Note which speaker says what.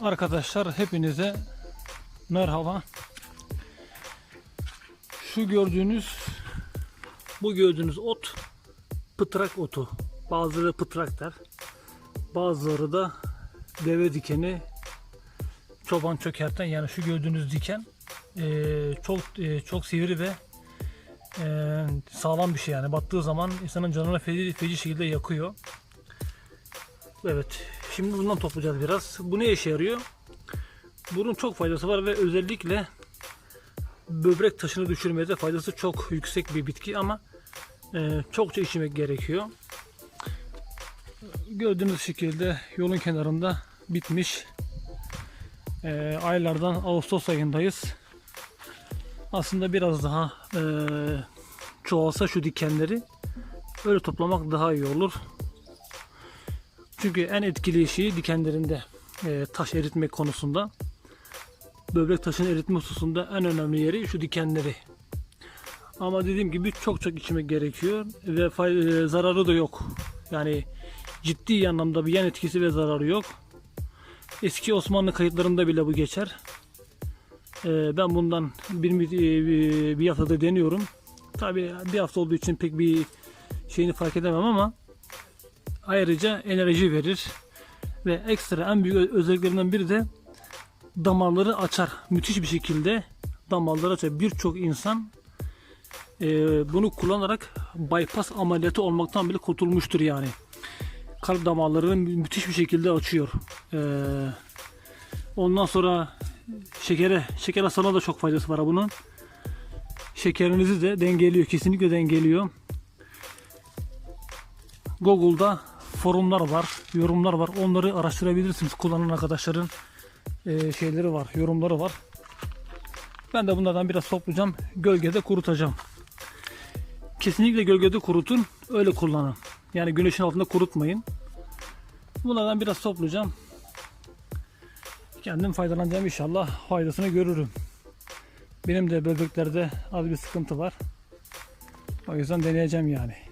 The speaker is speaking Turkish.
Speaker 1: Arkadaşlar hepinize merhaba. Şu gördüğünüz bu gördüğünüz ot pıtrak otu. Bazıları pıtrak der. Bazıları da deve dikeni çoban çökerten yani şu gördüğünüz diken eee, çok eee, çok sivri ve eee, sağlam bir şey yani battığı zaman insanın canına feci, feci şekilde yakıyor. Evet. Şimdi bundan toplayacağız biraz. Bu ne işe yarıyor? Bunun çok faydası var ve özellikle böbrek taşını düşürmede faydası çok yüksek bir bitki ama e, çokça içmek gerekiyor. Gördüğünüz şekilde yolun kenarında bitmiş. E, aylardan Ağustos ayındayız. Aslında biraz daha e, çoğalsa şu dikenleri öyle toplamak daha iyi olur. Çünkü en etkili şeyi dikenlerinde e, taş eritmek konusunda. Böbrek taşını eritme hususunda en önemli yeri şu dikenleri. Ama dediğim gibi çok çok içmek gerekiyor ve fay- e, zararı da yok. Yani ciddi anlamda bir yan etkisi ve zararı yok. Eski Osmanlı kayıtlarında bile bu geçer. E, ben bundan bir, bir, bir haftada deniyorum. Tabi bir hafta olduğu için pek bir şeyini fark edemem ama ayrıca enerji verir ve ekstra en büyük özelliklerinden biri de damarları açar. Müthiş bir şekilde damarları açar. Birçok insan e, bunu kullanarak bypass ameliyatı olmaktan bile kurtulmuştur yani. Kalp damarlarını mü- müthiş bir şekilde açıyor. E, ondan sonra şekere, şeker hastalığına da çok faydası var bunun. Şekerinizi de dengeliyor. Kesinlikle dengeliyor. Google'da forumlar var, yorumlar var. Onları araştırabilirsiniz. Kullanan arkadaşların e, şeyleri var, yorumları var. Ben de bunlardan biraz toplayacağım. Gölgede kurutacağım. Kesinlikle gölgede kurutun. Öyle kullanın. Yani güneşin altında kurutmayın. Bunlardan biraz toplayacağım. Kendim faydalanacağım inşallah. Faydasını görürüm. Benim de böbreklerde az bir sıkıntı var. O yüzden deneyeceğim yani.